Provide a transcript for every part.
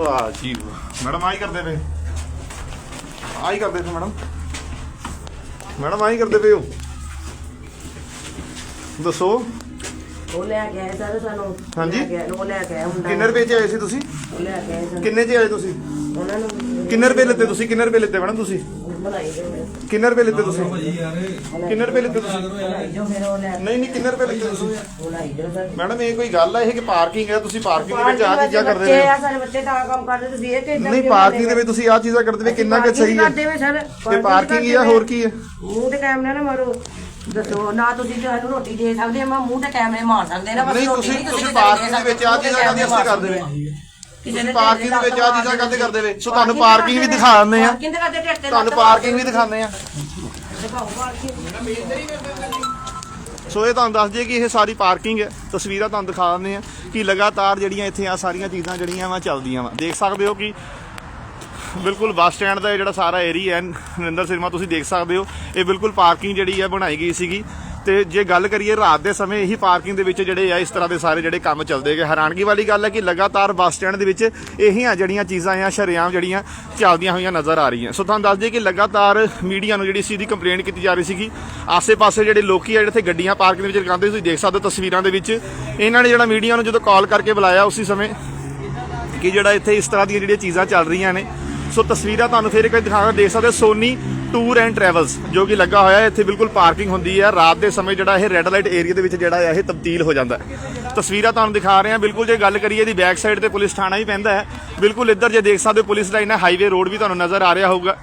ਵਾਹ ਜੀ। ਵਾਹ। ਮੈਡਮ ਆਈ ਕਰਦੇ ਪਏ। ਆਈ ਕਰਦੇ ਪਏ ਮੈਡਮ। ਮੈਡਮ ਆਈ ਕਰਦੇ ਪਏ ਹੋ। ਦੱਸੋ। ਉਹ ਲੈ ਕੇ ਆਏ ਸਾਰੇ ਸਾਨੂੰ। ਹਾਂਜੀ? ਲੈ ਕੇ ਆਏ, ਉਹ ਲੈ ਕੇ ਆਏ ਹੁੰਦਾ। ਕਿੰਨੇ ਰੁਪਏ ਚ ਆਏ ਸੀ ਤੁਸੀਂ? ਉਹ ਲੈ ਕੇ ਆਏ ਸਾਨੂੰ। ਕਿੰਨੇ ਚ ਆਏ ਤੁਸੀਂ? ਉਹਨਾਂ ਨੂੰ ਕਿੰਨੇ ਰੁਪਏ ਲਿੱਤੇ ਤੁਸੀਂ? ਕਿੰਨੇ ਰੁਪਏ ਲਿੱਤੇ ਮੈਡਮ ਤੁਸੀਂ? ਬਣਾਈ ਜੋ ਕਿੰਨੇ ਰੁਪਏ ਲਿੱਤੇ ਤੁਸੀਂ? ਕਿੰਨੇ ਰੁਪਏ ਲਿੱਤੇ ਤੁਸੀਂ? ਬਣਾਈ ਜੋ ਫਿਰ ਉਹ ਲੈ ਨਹੀਂ ਨਹੀਂ ਕਿੰਨੇ ਰੁਪਏ ਲਿੱਤੇ ਤੁਸੀਂ? ਬਣਾਈ ਜੋ ਸਰ ਮੈਡਮ ਇਹ ਕੋਈ ਗੱਲ ਹੈ ਇਹ ਕਿ ਪਾਰਕਿੰਗ ਹੈ ਤੁਸੀਂ ਪਾਰਕਿੰਗ ਦੇ ਵਿੱਚ ਆਹ ਚੀਜ਼ਾਂ ਕਰਦੇ ਬੱਚੇ ਆ ਸਾਰੇ ਬੱਚੇ ਤਾਂ ਕੰਮ ਕਰਦੇ ਤੁਸੀਂ ਇਹ ਕਿ ਨਹੀਂ ਪਾਰਕਿੰਗ ਦੇ ਵਿੱਚ ਤੁਸੀਂ ਆਹ ਚੀਜ਼ਾਂ ਕਰਦੇ ਵੇ ਕਿੰਨਾ ਕੁ ਸਹੀ ਹੈ ਕਰਦੇ ਵੇ ਸਰ। ਇਹ ਪਾਰਕਿੰਗ ਹੀ ਆ ਹੋਰ ਕੀ ਹੈ ਮੂੰਹ ਤੇ ਕੈਮਰਾ ਨਾ ਮਾਰੋ। ਦੱਸੋ ਨਾ ਤੁਸੀਂ ਤੁਹਾਨੂੰ ਰੋਟੀ ਦੇ ਸਕਦੇ ਆ ਮੈਂ ਮੂੰਹ ਤੇ ਕੈਮਰੇ ਮਾਰ ਸਕਦੇ ਨਾ ਬਸ ਨਹੀਂ ਰੋਟੀ ਤੁਸੀਂ ਤੁਸੀਂ ਦੇ ਪਾਰਕਿੰਗ ਦੇ ਸਕਦੇ, ਵਿੱਚ ਆਹ ਮੂੰਹ ਤੇ ਚੀਜ਼ਾਂ ਕਰਦੇ ਕੈਮਰੇ ਅਸੀਂ ਕਰਦੇ ਵੇ ਕਿਸੇ ਤੁਸੀਂ ਨੇ ਪਾਰਕਿੰਗ ਦੇ ਵਿੱਚ ਆਹ ਚੀਜ਼ਾਂ ਕਰਦੇ ਕਰਦੇ ਵੇ ਸੋ ਤੁਹਾਨੂੰ ਪਾਰਕਿੰਗ ਪਾਰਕਿੰਗ ਵੀ ਦਿਖਾ ਦਿੰਦੇ ਆ। ਪਾਰਕਿੰਗ ਦੇ ਕਰਦੇ ਢਿੱਡ ਤੇ ਤੁਹਾਨੂੰ ਲੱਤ ਪਾਰਕਿੰਗ ਵੀ ਦਿਖਾਉਂਦੇ ਆ। ਦਿਖਾਓ ਪਾਰਕਿੰਗ। ਸੋ ਇਹ ਤੁਹਾਨੂੰ ਦੱਸ ਦਈਏ ਕਿ ਇਹ ਸਾਰੀ ਪਾਰਕਿੰਗ ਹੈ। ਤਸਵੀਰਾਂ ਤੁਹਾਨੂੰ ਦਿਖਾ ਦਿੰਦੇ ਆ ਕਿ ਲਗਾਤਾਰ ਜਿਹੜੀਆਂ ਇੱਥੇ ਆ ਸਾਰੀਆਂ ਚੀਜ਼ਾਂ ਜਿਹੜੀਆਂ ਵਾ ਚੱਲਦੀਆਂ ਵਾ। ਦੇਖ ਸਕਦੇ ਹੋ ਕਿ ਬਿਲਕੁਲ ਬੱਸ ਸਟੈਂਡ ਦਾ ਜਿਹੜਾ ਸਾਰਾ ਏਰੀਆ ਹੈ, ਨਰਿੰਦਰ ਸਿਨੇਮਾ, ਤੁਸੀਂ ਦੇਖ ਸਕਦੇ ਹੋ। ਇਹ ਬਿਲਕੁਲ ਪਾਰਕਿੰਗ ਜਿਹੜੀ ਹੈ, ਬਣਾਈ ਗਈ ਸੀਗੀ। ਤੇ ਜੇ ਗੱਲ ਕਰੀਏ ਰਾਤ ਦੇ ਸਮੇਂ, ਇਹੀ ਪਾਰਕਿੰਗ ਦੇ ਵਿੱਚ ਜਿਹੜੇ ਆ, ਇਸ ਤਰ੍ਹਾਂ ਦੇ ਸਾਰੇ ਜਿਹੜੇ ਕੰਮ ਚੱਲਦੇ ਗਏ ਹੈਰਾਨਗੀ ਵਾਲੀ ਗੱਲ ਹੈ ਕਿ ਲਗਾਤਾਰ ਬੱਸ ਸਟੈਂਡ ਦੇ ਵਿੱਚ ਇਹੀਆਂ ਜਿਹੜੀਆਂ ਚੀਜ਼ਾਂ ਆ, ਸ਼ਰੇਆਮ ਜਿਹੜੀਆਂ ਚੱਲਦੀਆਂ ਹੋਈਆਂ ਨਜ਼ਰ ਆ ਰਹੀਆਂ। ਸੋ ਤੁਹਾਨੂੰ ਦੱਸ ਦਈਏ ਕਿ ਲਗਾਤਾਰ ਮੀਡੀਆ ਨੂੰ ਜਿਹੜੀ ਸੀ ਦੀ ਕੰਪਲੇਂਟ ਕੀਤੀ ਜਾ ਰਹੀ ਸੀਗੀ, ਆਸੇ-ਪਾਸੇ ਜਿਹੜੇ ਲੋਕੀ ਆ, ਜਿਹੜੇ ਇੱਥੇ ਗੱਡੀਆਂ ਪਾਰਕਿੰਗ ਦੇ ਵਿੱਚ ਲਗਾਉਂਦੇ ਤੁਸੀਂ ਦੇਖ ਸਕਦੇ ਹੋ ਤਸਵੀਰਾਂ ਦੇ ਵਿੱਚ। ਇਹਨਾਂ ਨੇ ਜਿਹੜਾ ਮੀਡੀਆ ਨੂੰ ਜਦੋਂ ਕਾਲ ਕਰਕੇ ਬੁਲਾਇਆ ਉਸੇ ਸਮੇਂ ਕਿ ਜਿਹੜਾ ਇੱਥੇ ਇਸ ਤਰ੍ਹਾਂ ਦੀਆਂ ਜਿਹੜੀਆਂ ਚੀਜ਼ਾਂ ਚੱਲ ਰਹੀਆਂ ਨੇ ਸੋ ਤਸਵੀਰਾਂ ਤੁਹਾਨੂੰ ਫਿਰ ਇੱਕ ਵਾਰ ਦਿਖਾਵਾਂ ਦੇਖ ਸਕਦੇ ਹੋ ਸੋਨੀ ਟੂਰ ਐਂਡ ਟਰੈਵਲਸ ਜੋ ਕਿ ਲੱਗਾ ਹੋਇਆ ਹੈ, ਇੱਥੇ ਬਿਲਕੁਲ ਪਾਰਕਿੰਗ ਹੁੰਦੀ ਹੈ। ਰਾਤ ਦੇ ਸਮੇਂ ਜਿਹੜਾ ਇਹ ਰੈੱਡ ਲਾਈਟ ਏਰੀਆ ਦੇ ਵਿੱਚ ਜਿਹੜਾ ਹੈ, ਇਹ ਤਬਦੀਲ ਹੋ ਜਾਂਦਾ ਤਸਵੀਰਾਂ ਤੁਹਾਨੂੰ ਦਿਖਾ ਰਹੇ ਹਾਂ। ਬਿਲਕੁਲ ਜੇ ਗੱਲ ਕਰੀਏ ਦੀ ਬੈਕ ਸਾਈਡ ਤੇ ਪੁਲਿਸ ਥਾਣਾ ਹੀ ਪੈਂਦਾ ਹੈ। ਬਿਲਕੁਲ ਇੱਧਰ ਜੇ ਦੇਖ ਸਕਦੇ ਹੋ, ਪੁਲਿਸ ਲਾਈਨ ਹੈ ਹਾਈਵੇ ਰੋਡ ਵੀ ਤੁਹਾਨੂੰ ਨਜ਼ਰ ਆ ਰਿਹਾ ਹੋਊਗਾ।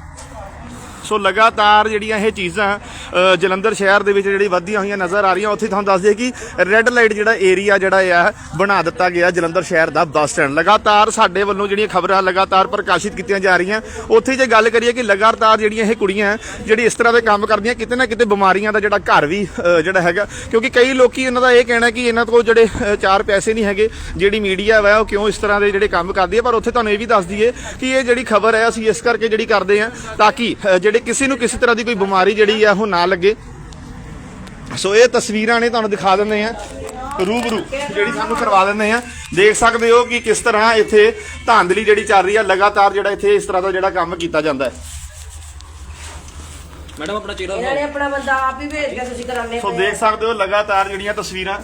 ਸੋ ਲਗਾਤਾਰ ਜਿਹੜੀਆਂ ਇਹ ਚੀਜ਼ਾਂ ਜਲੰਧਰ ਸ਼ਹਿਰ ਦੇ ਵਿੱਚ ਜਿਹੜੀ ਵੱਧਦੀਆਂ ਹੋਈਆਂ ਨਜ਼ਰ ਆ ਰਹੀਆਂ, ਉੱਥੇ ਤੁਹਾਨੂੰ ਦੱਸ ਦਈਏ ਕਿ ਰੈੱਡ ਲਾਈਟ ਜਿਹੜਾ ਏਰੀਆ ਜਿਹੜਾ ਆ, ਬਣਾ ਦਿੱਤਾ ਗਿਆ ਜਲੰਧਰ ਸ਼ਹਿਰ ਦਾ ਬੱਸ ਸਟੈਂਡ। ਲਗਾਤਾਰ ਸਾਡੇ ਵੱਲੋਂ ਜਿਹੜੀਆਂ ਖਬਰਾਂ ਲਗਾਤਾਰ ਪ੍ਰਕਾਸ਼ਿਤ ਕੀਤੀਆਂ ਜਾ ਰਹੀਆਂ, ਉੱਥੇ ਜੇ ਗੱਲ ਕਰੀਏ ਕਿ ਲਗਾਤਾਰ ਜਿਹੜੀਆਂ ਇਹ ਕੁੜੀਆਂ, ਜਿਹੜੀ ਇਸ ਤਰ੍ਹਾਂ ਦੇ ਕੰਮ ਕਰਦੀਆਂ, ਕਿਤੇ ਨਾ ਕਿਤੇ ਬਿਮਾਰੀਆਂ ਦਾ ਜਿਹੜਾ ਘਰ ਵੀ ਜਿਹੜਾ ਹੈਗਾ, ਕਿਉਂਕਿ ਕਈ ਲੋਕੀ ਇਹਨਾਂ ਦਾ ਇਹ ਕਹਿਣਾ ਕਿ ਇਹਨਾਂ ਕੋਲ ਜਿਹੜੇ ਚਾਰ ਪੈਸੇ ਨਹੀਂ ਹੈਗੇ, ਜਿਹੜੀ ਮੀਡੀਆ ਵਾ, ਉਹ ਕਿਉਂ ਇਸ ਤਰ੍ਹਾਂ ਦੇ ਜਿਹੜੇ ਕੰਮ ਕਰਦੀ ਹੈ ਪਰ ਉੱਥੇ ਤੁਹਾਨੂੰ ਇਹ ਵੀ ਦੱਸ ਦਈਏ ਕਿ ਇਹ ਜਿਹੜੀ ਖਬਰ ਹੈ ਅਸੀਂ ਇਸ ਕਰਕੇ ਜਿਹੜੀ ਕਰਦੇ ਆ, ਤਾਂ ਕਿ ਜਿਹੜੇ ਜਿਹੜੇ ਕਿਸੇ ਨੂੰ ਕਿਸੇ ਤਰ੍ਹਾਂ ਦੀ ਕੋਈ ਬਿਮਾਰੀ ਜਿਹੜੀ ਆ ਉਹ ਨਾ ਲੱਗੇ। ਸੋ ਇਹ ਤਸਵੀਰਾਂ ਨੇ ਤੁਹਾਨੂੰ ਦਿਖਾ ਦਿੰਦੇ ਆ ਰੂਬਰੂ ਜਿਹੜੀ ਸਾਨੂੰ ਕਰਵਾ ਦਿੰਦੇ ਆ ਦੇਖ ਸਕਦੇ ਹੋ ਕਿ ਕਿਸ ਤਰ੍ਹਾਂ ਇੱਥੇ ਧਾਂਦਲੀ ਜਿਹੜੀ ਚੱਲ ਰਹੀ ਆ ਲਗਾਤਾਰ ਜਿਹੜਾ ਇੱਥੇ ਇਸ ਤਰ੍ਹਾਂ ਦਾ ਜਿਹੜਾ ਕੰਮ ਕੀਤਾ ਜਾਂਦਾ ਹੈ। ਮੈਡਮ ਆਪਣਾ ਚਿਹਰਾ ਇਹਨਾਂ ਨੇ ਆਪਣਾ ਬੰਦਾ ਆਪ ਹੀ ਭੇਜ ਕੇ ਤੁਸੀਂ ਕਰਾਉਂਦੇ ਸੋ ਦੇਖ ਸਕਦੇ ਹੋ ਲਗਾਤਾਰ ਜਿਹੜੀਆਂ ਤਸਵੀਰਾਂ।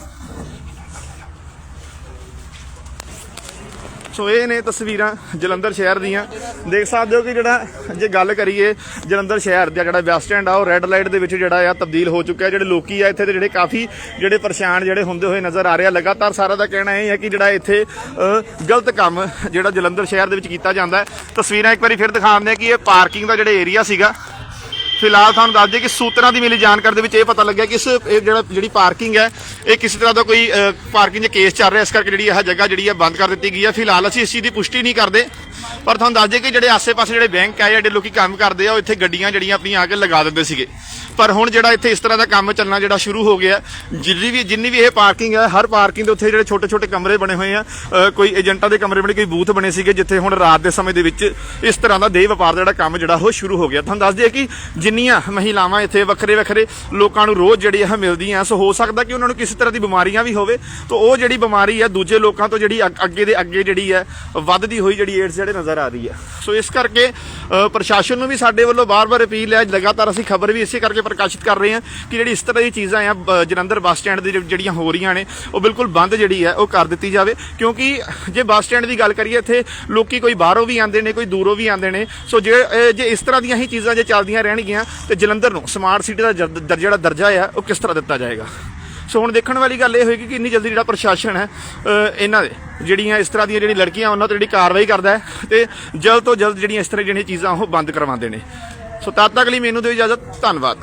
ਸੋ ਇਹ ਨੇ ਤਸਵੀਰਾਂ ਜਲੰਧਰ ਸ਼ਹਿਰ ਦੀਆਂ। ਦੇਖ ਸਕਦੇ ਹੋ ਕਿ ਜਿਹੜਾ ਜੇ ਗੱਲ ਕਰੀਏ ਜਲੰਧਰ ਸ਼ਹਿਰ ਦਾ ਜਿਹੜਾ ਬੱਸ ਸਟੈਂਡ ਆ, ਉਹ ਰੈੱਡ ਲਾਈਟ ਦੇ ਵਿੱਚ ਜਿਹੜਾ ਆ ਤਬਦੀਲ ਹੋ ਚੁੱਕਿਆ। ਜਿਹੜੇ ਲੋਕੀ ਆ ਇੱਥੇ ਦੇ ਜਿਹੜੇ ਕਾਫੀ ਜਿਹੜੇ ਪਰੇਸ਼ਾਨ ਜਿਹੜੇ ਹੁੰਦੇ ਹੋਏ ਨਜ਼ਰ ਆ ਰਿਹਾ ਲਗਾਤਾਰ ਸਾਰਾ ਦਾ ਕਹਿਣਾ ਇਹ ਹੈ ਕਿ ਜਿਹੜਾ ਇੱਥੇ ਗਲਤ ਕੰਮ ਜਿਹੜਾ ਜਲੰਧਰ ਸ਼ਹਿਰ ਦੇ ਵਿੱਚ ਕੀਤਾ ਜਾਂਦਾ ਤਸਵੀਰਾਂ ਇੱਕ ਵਾਰੀ ਫਿਰ ਦਿਖਾਉਂਦੇ ਆ ਕਿ ਇਹ ਪਾਰਕਿੰਗ ਦਾ ਜਿਹੜਾ ਏਰੀਆ ਸੀਗਾ ਫਿਲਹਾਲ ਤੁਹਾਨੂੰ ਦੱਸ ਦਈਏ ਕਿ ਸੂਤਰਾਂ ਦੀ ਮਿਲੀ ਜਾਣਕਾਰੀ ਦੇ ਵਿੱਚ ਇਹ ਪਤਾ ਲੱਗਿਆ ਕਿ ਇਸ, ਇਹ ਜਿਹੜਾ, ਜਿਹੜੀ ਪਾਰਕਿੰਗ ਹੈ, ਇਹ ਕਿਸੇ ਤਰ੍ਹਾਂ ਦਾ ਕੋਈ ਪਾਰਕਿੰਗ ਦੇ ਕੇਸ ਚੱਲ ਰਿਹਾ, ਇਸ ਕਰਕੇ ਜਿਹੜੀ ਇਹ ਜਗ੍ਹਾ ਜਿਹੜੀ ਹੈ ਬੰਦ ਕਰ ਦਿੱਤੀ ਗਈ ਹੈ। ਫਿਲਹਾਲ ਅਸੀਂ ਇਸ ਚੀਜ਼ ਦੀ ਪੁਸ਼ਟੀ ਨਹੀਂ ਕਰਦੇ। ਪਰ ਤੁਹਾਨੂੰ ਦੱਸ ਦਈਏ ਕਿ ਜਿਹੜੇ ਆਸੇ-ਪਾਸੇ ਜਿਹੜੇ ਬੈਂਕ ਹੈ ਜਿਹੜੇ ਲੋਕੀ ਕੰਮ ਕਰਦੇ ਆ, ਉਹ ਇੱਥੇ ਗੱਡੀਆਂ ਜਿਹੜੀਆਂ ਆਪਣੀਆਂ ਆ ਕੇ ਲਗਾ ਦਿੰਦੇ ਸੀਗੇ। ਪਰ ਹੁਣ ਜਿਹੜਾ ਇੱਥੇ ਇਸ ਤਰ੍ਹਾਂ ਦਾ ਕੰਮ ਚੱਲਣਾ ਜਿਹੜਾ ਸ਼ੁਰੂ ਹੋ ਗਿਆ, ਜਿੰਨੀ ਵੀ ਜਿੰਨੀ ਵੀ ਇਹ ਪਾਰਕਿੰਗ ਹੈ ਹਰ ਪਾਰਕਿੰਗ ਦੇ ਉੱਥੇ ਜਿਹੜੇ ਛੋਟੇ-ਛੋਟੇ ਕਮਰੇ ਬਣੇ ਹੋਏ ਆ ਕੋਈ ਏਜੰਟਾਂ ਦੇ ਕਮਰੇ ਬਣੇ, ਕੋਈ ਬੂਥ ਬਣੇ ਸੀਗੇ, ਜਿੱਥੇ ਹੁਣ ਰਾਤ ਦੇ ਸਮੇਂ ਦੇ ਵਿੱਚ ਇਸ ਤਰ੍ਹਾਂ ਦਾ ਦੇਹ ਵਪਾਰ ਦਾ ਜਿਹੜਾ ਕੰਮ ਜਿਹੜਾ ਉਹ ਸ਼ੁਰੂ ਹੋ ਗਿਆ। ਤੁਹਾਨੂੰ ਦੱਸ ਦਈਏ ਕਿ ਜਿੰਨੀਆਂ ਮਹਿਲਾਵਾਂ ਇੱਥੇ ਵੱਖਰੇ ਵੱਖਰੇ ਲੋਕਾਂ ਨੂੰ ਰੋਜ਼ ਜਿਹੜੀ ਇਹ ਮਿਲਦੀਆਂ, ਸੋ ਹੋ ਸਕਦਾ ਕਿ ਉਹਨਾਂ ਨੂੰ ਕਿਸੇ ਤਰ੍ਹਾਂ ਦੀ ਬਿਮਾਰੀਆਂ ਵੀ ਹੋਵੇ। ਤਾਂ ਉਹ ਜਿਹੜੀ ਬਿਮਾਰੀ ਹੈ ਦੂਜੇ ਲੋਕਾਂ ਤੋਂ ਜਿਹੜੀ ਅੱਗ- ਅੱਗੇ ਦੇ ਅੱਗੇ ਜਿਹੜੀ ਹੈ ਵੱਧਦੀ ਹੋਈ ਜਿਹੜੀ ਏਡਸ ਜਿਹੜੇ ਨਜ਼ਰ ਆ ਰਹੀ ਹੈ ਸੋ ਇਸ ਕਰਕੇ ਪ੍ਰਸ਼ਾਸਨ ਨੂੰ ਵੀ ਸਾਡੇ ਵੱਲੋਂ ਬਾਰ-ਬਾਰ ਅਪੀਲ ਹੈ, ਲਗਾਤਾਰ ਅਸੀਂ ਖਬਰ ਵੀ ਇਸੇ ਕਰਕੇ ਪ੍ਰਕਾਸ਼ਿਤ ਕਰ ਰਹੇ ਹਾਂ ਕਿ ਜਿਹੜੀ ਇਸ ਤਰ੍ਹਾਂ ਦੀ ਚੀਜ਼ਾਂ ਆ ਬ- ਜਲੰਧਰ ਬੱਸ ਸਟੈਂਡ ਦੇ ਜਿਹੜੀਆਂ ਹੋ ਰਹੀਆਂ ਨੇ, ਉਹ ਬਿਲਕੁਲ ਬੰਦ ਜਿਹੜੀ ਹੈ, ਉਹ ਕਰ ਦਿੱਤੀ ਜਾਵੇ। ਕਿਉਂਕਿ ਜੇ ਬੱਸ ਸਟੈਂਡ ਦੀ ਗੱਲ ਕਰੀਏ, ਇੱਥੇ ਲੋਕੀ ਕੋਈ ਬਾਹਰੋਂ ਵੀ ਆਉਂਦੇ ਨੇ, ਕੋਈ ਦੂਰੋਂ ਵੀ ਆਉਂਦੇ ਨੇ। ਸੋ ਜੇ ਜੇ ਇਸ ਤਰ੍ਹਾਂ ਦੀਆਂ ਹੀ ਚੀਜ਼ਾਂ ਜੇ ਚੱਲਦੀਆਂ ਰਹਿਣਗੀਆਂ, ਤੇ ਜਲੰਧਰ ਨੂੰ ਸਮਾਰਟ ਸਿਟੀ ਦਾ ਜਿਹੜਾ ਦਰਜਾ ਆ, ਉਹ ਕਿਸ ਤਰ੍ਹਾਂ ਦਿੱਤਾ ਜਾਏਗਾ? ਸੋ ਹੁਣ ਦੇਖਣ ਵਾਲੀ ਗੱਲ ਇਹ ਹੋਏਗੀ ਕਿ ਇੰਨੀ ਜਲਦੀ ਜਿਹੜਾ ਪ੍ਰਸ਼ਾਸਨ ਹੈ ਇਹਨਾਂ ਦੇ ਜਿਹੜੀਆਂ ਇਸ ਤਰ੍ਹਾਂ ਦੀਆਂ ਜਿਹੜੀਆਂ ਲੜਕੀਆਂ, ਉਹਨਾਂ ਤੇ ਜਿਹੜੀ ਕਾਰਵਾਈ ਕਰਦਾ ਹੈ, ਤੇ ਜਲਦ ਤੋਂ ਜਲਦ ਜਿਹੜੀਆਂ ਇਸ ਤਰ੍ਹਾਂ ਜਿਹੜੀਆਂ ਚੀਜ਼ਾਂ, ਉਹ ਬੰਦ ਕਰਵਾਉਂਦੇ ਨੇ। ਸੋ ਤਦ ਤੱਕ ਲਈ ਮੈਨੂੰ ਦਿਓ ਇਜਾਜ਼ਤ। ਧੰਨਵਾਦ।